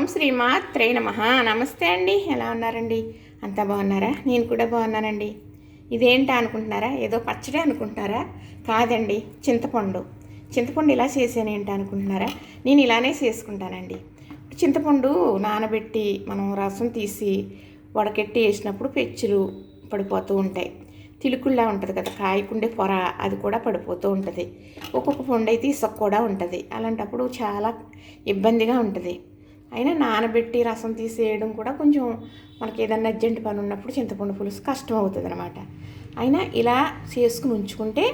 ఓం శ్రీ మాత్రే నమ. నమస్తే అండి. ఎలా ఉన్నారండి? అంతా బాగున్నారా? నేను కూడా బాగున్నానండి. ఇదేంటా అనుకుంటున్నారా? ఏదో పచ్చడి అనుకుంటున్నారా? కాదండి చింతపండు. చింతపండు ఇలా చేసానేంటి అనుకుంటున్నారా? నేను ఇలానే చేసుకుంటానండి. చింతపండు నానబెట్టి మనం రసం తీసి వడకెట్టి వేసినప్పుడు పెచ్చులు పడిపోతూ ఉంటాయి. తిలుకుల్లా ఉంటుంది కదా కాయకుండే పొర అది కూడా పడిపోతూ ఉంటుంది. ఒక్కొక్క పండు అయితే ఇసుక కూడా ఉంటుంది. అలాంటప్పుడు చాలా ఇబ్బందిగా ఉంటుంది. అయినా నానబెట్టి రసం తీసేయడం కూడా కొంచెం మనకి ఏదన్నా అర్జెంట్ పని ఉన్నప్పుడు చింతపండు పులుసు కష్టం అవుతుంది అనమాట అయినా ఇలా చేసుకుని ఉంచుకుంటే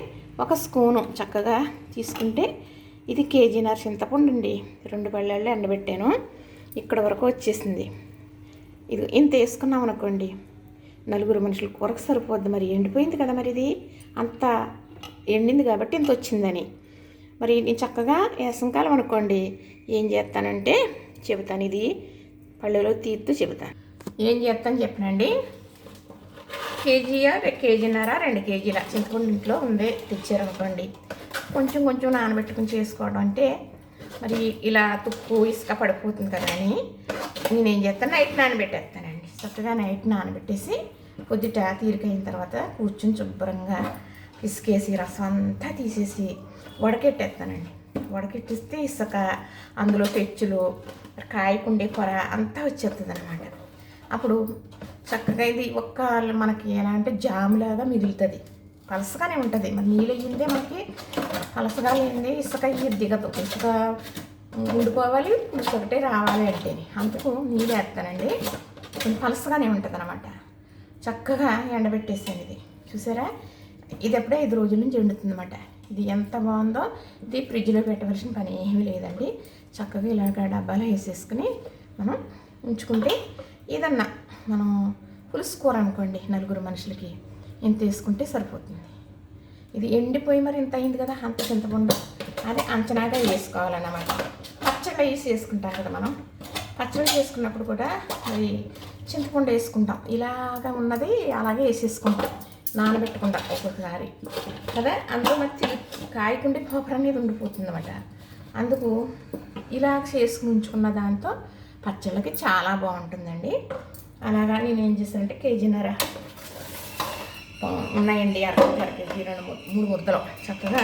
ఒక స్పూను చక్కగా తీసుకుంటే ఇది కేజీన్నర చింతపండు అండి. రెండు పళ్ళల్లో ఎండబెట్టాను. ఇక్కడ వరకు వచ్చేసింది. ఇది ఇంత వేసుకున్నాం అనుకోండి. నలుగురు మనుషులు కూరకు సరిపోద్ది మరి. ఎండిపోయింది కదా మరి ఇది. అంత ఎండింది కాబట్టి ఇంత వచ్చిందని. మరి నేను చక్కగా వేసంకాలం అనుకోండి. ఏం చేస్తానంటే చెబుతాను. ఇది పళ్ళులో తీర్తూ చెబుతాను. ఏం చేస్తాను చెప్పనండి? కేజీయా కేజీన్నర రెండు కేజీల. చింతపండు ఇంట్లో ఉంది తెచ్చారనుకోండి కొంచెం కొంచెం నానబెట్టుకుని చేసుకోవడం అంటే మరి ఇలా తుక్కు ఇసుక పడిపోతుంది కదా అని నేనేం చేస్తాను? నైట్ నానబెట్టేస్తానండి. చక్కగా నైట్ నానబెట్టేసి పొద్దుట తీరికైన తర్వాత కూర్చుని శుభ్రంగా ఇసుకేసి రసం అంతా తీసేసి వడకెట్టేస్తానండి. వడకెట్టిస్తే ఇసుక అందులో పెచ్చులు కాయకుండే పొర అంతా వచ్చేస్తుంది అనమాట అప్పుడు చక్కగా ఇది ఒక్క మనకి ఎలా అంటే జాములాగా మిగులుతుంది. పలసగానే ఉంటుంది. మరి నీళ్ళు అయ్యిందే మనకి పలసగా అయింది ఇసుక అయ్యి దిగదు. ఇసుక ఉండిపోవాలి పులుసు ఒకటే రావాలి అంటే. అందుకు నీళ్ళు వేస్తానండి. కొంచెం పలసగానే ఉంటుంది అనమాట చక్కగా ఎండబెట్టేసాను ఇది. చూసారా? ఇది ఎప్పుడే ఐదు రోజుల నుంచి ఎండుతుంది అనమాట ఇది ఎంత బాగుందో ఇది ఫ్రిడ్జ్లో పెట్టవలసిన పని ఏమీ లేదండి. చక్కగా ఇలాగ డబ్బాలో వేసేసుకుని మనం ఉంచుకుంటే ఏదన్నా మనం పులుసు కూర అనుకోండి నలుగురు మనుషులకి ఇంత వేసుకుంటే సరిపోతుంది. ఇది ఎండిపోయి మరి ఇంత అయింది కదా అంత చింతపండు. అదే అంచనాగా వేసుకోవాలన్నమాట. పచ్చడి వేసి వేసుకుంటాం కదా మనం. పచ్చడి చేసుకున్నప్పుడు కూడా మరి చింతపండు వేసుకుంటాం. ఇలాగా ఉన్నది అలాగే వేసేసుకుంటాం. నానబెట్టుకుంటాం ఒక్కొక్కసారి. కదా? అందులో మరి కాయకుండే కాయకుండి అనేది ఉండిపోతుంది అన్నమాట అందుకు ఇలా చేసుకుని ఉంచుకున్న దాంతో పచ్చళ్ళకి చాలా బాగుంటుందండి. అలాగా నేను ఏం చేశానంటే కేజీన్నర ఉన్నాయండి అర అర కేజీ రెండు మూడు ముద్దలు. చక్కగా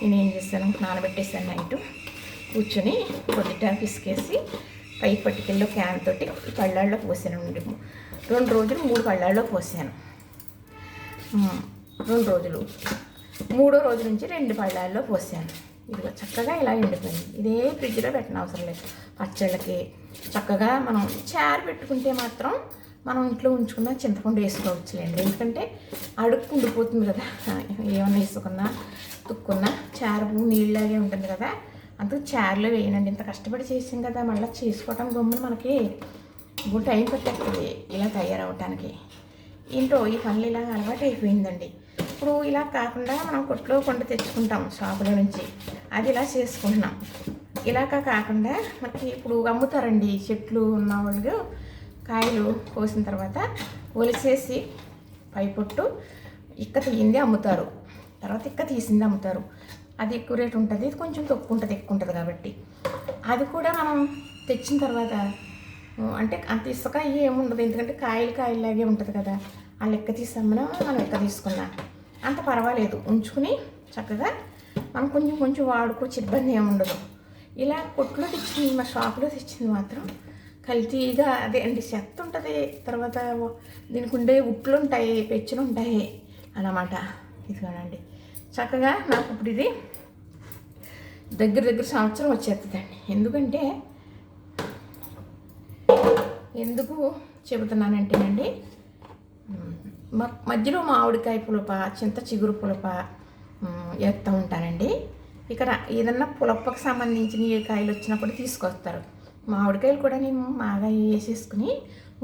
నేను ఏం చేశాను నానబెట్టేసాను నైట్. కూర్చొని పొద్దుట పిసికేసి పై పట్టుకెళ్ళి క్యాన్ తోటి ఈ పళ్ళాల్లో పోసాను రెండు రోజులు మూడు పళ్ళాల్లో పోసాను. రెండు రోజులు. మూడో రోజు నుంచి రెండు పళ్ళాల్లో పోసాను. ఇదిగో చక్కగా ఇలా ఎండిపోయింది. ఇదే ఫ్రిడ్జ్లో పెట్టిన అవసరం లేదు. పచ్చళ్ళకి చక్కగా మనం చారు పెట్టుకుంటే మాత్రం మనం ఇంట్లో ఉంచుకున్న చింతపండు వేసుకోవచ్చులేండి. ఎందుకంటే అడుక్కు ఉండిపోతుంది కదా. ఏమన్నా వేసుకున్నా తుక్కున్నా చారు నీళ్ళలాగే ఉంటుంది కదా. అందుకు చారులో వేయనండి. ఇంత కష్టపడి చేసాం కదా మళ్ళీ చేసుకోవటం గమ్మున మనకి ఇప్పుడు టైం పట్టేస్తుంది ఇలా తయారవటానికి. ఏంటో ఈ పనులు ఇలా అలవాటు అయిపోయిందండి ఇప్పుడు ఇలా కాకుండా మనం కొట్లో కొండ తెచ్చుకుంటాం షాపులో నుంచి. అది ఇలా చేసుకుంటున్నాం. ఇలాగా కాకుండా మనకి ఇప్పుడు అమ్ముతారండి చెట్లు ఉన్న వాళ్ళు. కాయలు కోసిన తర్వాత ఒలిసేసి పై పొట్టు ఇక్క తీయింది అమ్ముతారు. తర్వాత ఇక్క తీసింది అమ్ముతారు. అది ఎక్కువ రేటు ఉంటుంది. ఇది కొంచెం తక్కువ ఉంటుంది ఎక్కువ ఉంటుంది కాబట్టి. అది కూడా మనం తెచ్చిన తర్వాత అంటే అంత ఇసుక ఏముండదు. ఎందుకంటే కాయలు కాయలాగే ఉంటుంది కదా. ఆ లెక్క తీసామన్నా మనం లెక్క తీసుకున్నా. అంత పర్వాలేదు. ఉంచుకుని చక్కగా మనం కొంచెం కొంచెం వాడుకోవచ్చు ఇబ్బంది ఏముండదు ఇలా కొట్లో తెచ్చింది మా షాప్లో తెచ్చింది మాత్రం కల్తీగా అదే అండి చెత్త ఉంటుంది తర్వాత దీనికి ఉండే ఉట్లు ఉంటాయి పెచ్చులు ఉంటాయి అన్నమాట. ఇదిగోనండి. చక్కగా నాకు ఇప్పుడు ఇది దగ్గర దగ్గర సంవత్సరం వచ్చేస్తుందండి. ఎందుకంటే ఎందుకు చెబుతున్నానంటేనండి మధ్యలో మామిడికాయ పులప చింత చిగురు పులప వేస్తూ ఉంటానండి ఇక్కడ ఏదన్నా పులప్పకు సంబంధించిన ఏ కాయలు వచ్చినప్పుడు తీసుకొస్తారు. మామిడికాయలు కూడా నేను బాగా వేసేసుకుని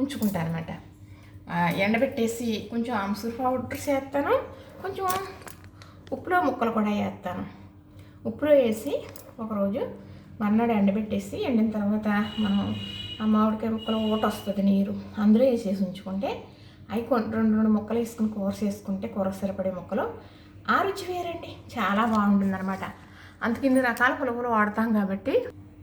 ఉంచుకుంటాను అనమాట ఎండబెట్టేసి కొంచెం ఆమ్సూర్ పౌడర్ చేస్తాను. కొంచెం ఉప్పులో ముక్కలు కూడా వేస్తాను. ఉప్పులో వేసి ఒకరోజు మర్నాడు ఎండబెట్టేసి ఎండిన తర్వాత మనం ఆ మామిడికాయ ముక్కలు ఊట వస్తుంది నీరు. అందులో వేసేసి ఉంచుకుంటే అవి కొన్ని రెండు రెండు ముక్కలు వేసుకుని కూర చేసుకుంటే కూర సరిపడే ముక్కలు ఆ రుచి వేరండి. చాలా బాగుంటుంది అనమాట అందుకు ఇన్ని రకాల పులుపులు వాడతాం కాబట్టి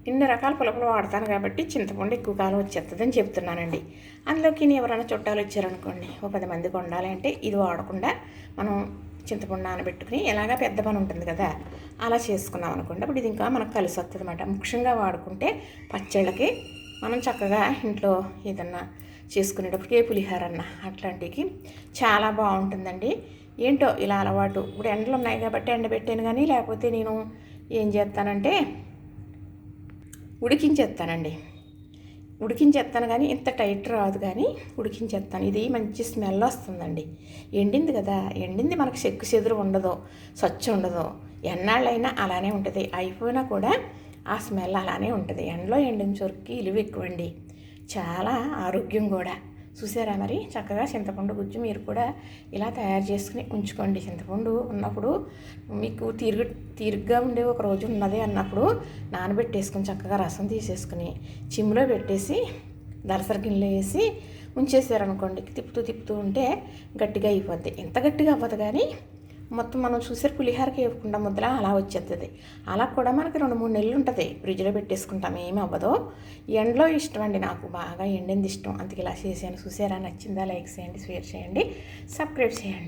ఇన్ని రకాల పులుపులు వాడతాను కాబట్టి చింతపండు ఎక్కువ కాలం వచ్చేస్తుందని చెప్తున్నానండి అందులోకి ఎవరైనా చుట్టాలు వచ్చారనుకోండి ఓ పది మందికి వండాలి అంటే ఇది వాడకుండా మనం చింతపండు నానబెట్టుకుని ఎలాగా పెద్ద పని ఉంటుంది కదా అలా చేసుకున్నాం అనుకోండి అప్పుడు ఇది ఇంకా మనకు కలిసి వస్తుంది అనమాట ముఖ్యంగా వాడుకుంటే పచ్చళ్ళకి మనం చక్కగా ఇంట్లో ఏదన్నా చేసుకునేటప్పుడు ఏ పులిహార అన్న అట్లాంటికి చాలా బాగుంటుందండి. ఏంటో ఇలా అలవాటు. ఇప్పుడు ఎండలు ఉన్నాయి కాబట్టి ఎండబెట్టాను కానీ లేకపోతే నేను ఏం చేస్తానంటే ఉడికించేస్తానండి. ఉడికించేస్తాను కానీ ఇంత టైట్ రాదు కానీ ఉడికించేస్తాను. ఇది మంచి స్మెల్ వస్తుందండి. ఎండింది కదా ఎండింది మనకు చెక్కు చెదురు ఉండదు స్వచ్ఛ ఉండదు. ఎన్నాళ్ళైనా అలానే ఉంటుంది. అయిపోయినా కూడా ఆ స్మెల్ అలానే ఉంటుంది. ఎండలో ఎండిన చొరికి ఇలువ ఎక్కువండి. చాలా ఆరోగ్యం కూడా. చూసారా మరి? చక్కగా చింతపండు గుజ్జు మీరు కూడా ఇలా తయారు చేసుకుని ఉంచుకోండి. చింతపండు ఉన్నప్పుడు మీకు తీరుగు తీరుగ్గా ఉండే ఒక రోజు ఉన్నది అన్నప్పుడు నానబెట్టేసుకుని చక్కగా రసం తీసేసుకుని చిమ్ములో పెట్టేసి దరసర గిన్నెలో వేసి ఉంచేసారనుకోండి. తిప్పుతూ తిప్పుతూ ఉంటే గట్టిగా అయిపోద్ది. ఎంత గట్టిగా అవ్వదు కానీ మొత్తం మనం చూసారు పులిహారకి వేయకుండా ముద్దలా అలా వచ్చేస్తుంది అలా కూడా మనకి రెండు మూడు నెలలు ఉంటుంది. ఫ్రిడ్జ్లో పెట్టేసుకుంటాం. ఏమి అవ్వదు. ఎండలో ఇష్టం అండి నాకు. బాగా ఎండింది ఇష్టం. అందుకే ఇలా చేసాను చూసారా? నచ్చిందా? లైక్ చేయండి షేర్ చేయండి సబ్స్క్రైబ్ చేయండి.